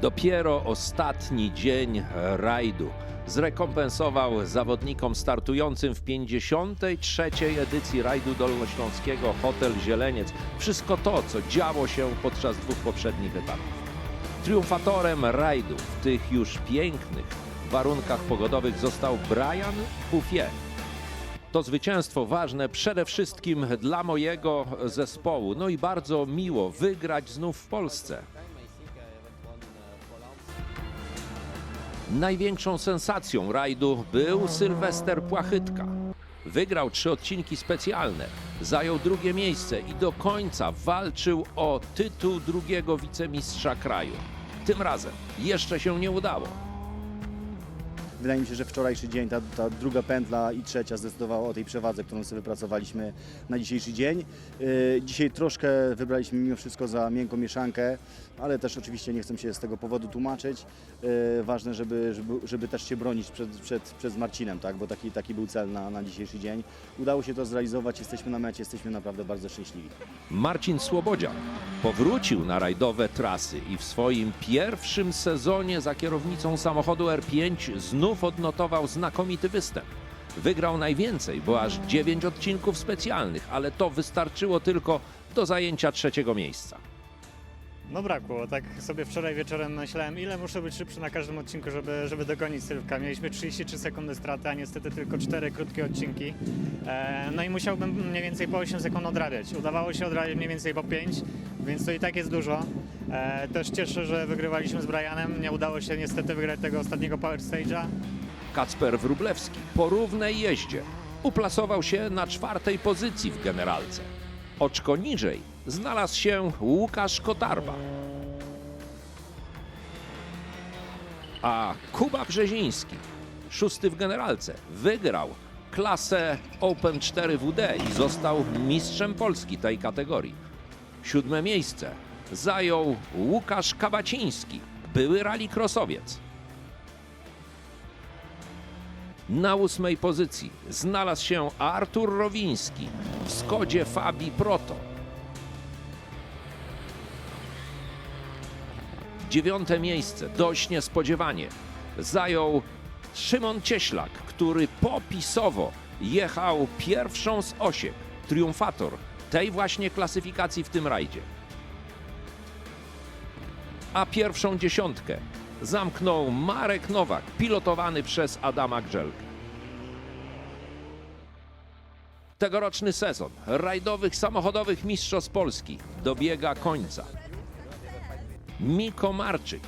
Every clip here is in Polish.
Dopiero ostatni dzień rajdu zrekompensował zawodnikom startującym w 53. edycji rajdu dolnośląskiego Hotel Zieleniec wszystko to, co działo się podczas dwóch poprzednich etapów. Triumfatorem rajdu w tych już pięknych warunkach pogodowych został Brian Bouffier. To zwycięstwo ważne przede wszystkim dla mojego zespołu. No i bardzo miło wygrać znów w Polsce. Największą sensacją rajdu był Sylwester Płachytka. Wygrał trzy odcinki specjalne, zajął drugie miejsce i do końca walczył o tytuł drugiego wicemistrza kraju. Tym razem jeszcze się nie udało. Wydaje mi się, że wczorajszy dzień, ta, ta druga pętla i trzecia zdecydowała o tej przewadze, którą sobie wypracowaliśmy na dzisiejszy dzień. Yy, Dzisiaj troszkę wybraliśmy mimo wszystko za miękką mieszankę, ale też oczywiście nie chcę się z tego powodu tłumaczyć. Yy, Ważne, żeby, żeby, żeby też się bronić przed, przed, przed Marcinem, tak? bo taki, taki był cel na, na dzisiejszy dzień. Udało się to zrealizować, jesteśmy na mecie, jesteśmy naprawdę bardzo szczęśliwi. Marcin Słobodzian powrócił na rajdowe trasy i w swoim pierwszym sezonie za kierownicą samochodu R5 znów odnotował znakomity występ. Wygrał najwięcej, bo aż 9 odcinków specjalnych, ale to wystarczyło tylko do zajęcia trzeciego miejsca. No brakło, tak sobie wczoraj wieczorem myślałem, ile muszę być szybszy na każdym odcinku, żeby, żeby dogonić Sylwka. Mieliśmy 33 sekundy straty, a niestety tylko 4 krótkie odcinki. E, no i musiałbym mniej więcej po 8 sekund odrabiać. Udawało się odrabiać mniej więcej po 5, więc to i tak jest dużo. E, też cieszę, że wygrywaliśmy z Brianem. Nie udało się niestety wygrać tego ostatniego Power Stage'a. Kacper Wróblewski po równej jeździe uplasował się na czwartej pozycji w generalce. Oczko niżej znalazł się Łukasz Kotarba. A Kuba Brzeziński, szósty w generalce, wygrał klasę Open 4WD i został mistrzem Polski tej kategorii. Siódme miejsce zajął Łukasz Kabaciński, były rallycrossowiec. Na ósmej pozycji znalazł się Artur Rowiński w Skodzie Fabii Proto. Dziewiąte miejsce, dość niespodziewanie, zajął Szymon Cieślak, który popisowo jechał pierwszą z osiek, triumfator tej właśnie klasyfikacji w tym rajdzie. A pierwszą dziesiątkę zamknął Marek Nowak, pilotowany przez Adama Grzelkę. Tegoroczny sezon rajdowych samochodowych mistrzostw Polski dobiega końca. Miko Marczyk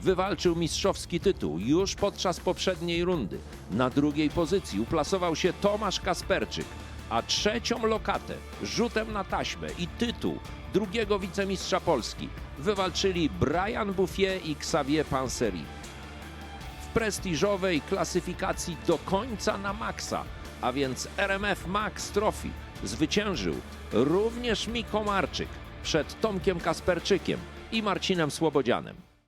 wywalczył mistrzowski tytuł już podczas poprzedniej rundy. Na drugiej pozycji uplasował się Tomasz Kasperczyk, a trzecią lokatę rzutem na taśmę i tytuł drugiego wicemistrza Polski wywalczyli Brian Bouffier i Xavier Panseri. W prestiżowej klasyfikacji do końca na maksa, a więc RMF Max Trophy zwyciężył również Miko Marczyk przed Tomkiem Kasperczykiem i Marcinem Słobodzianem.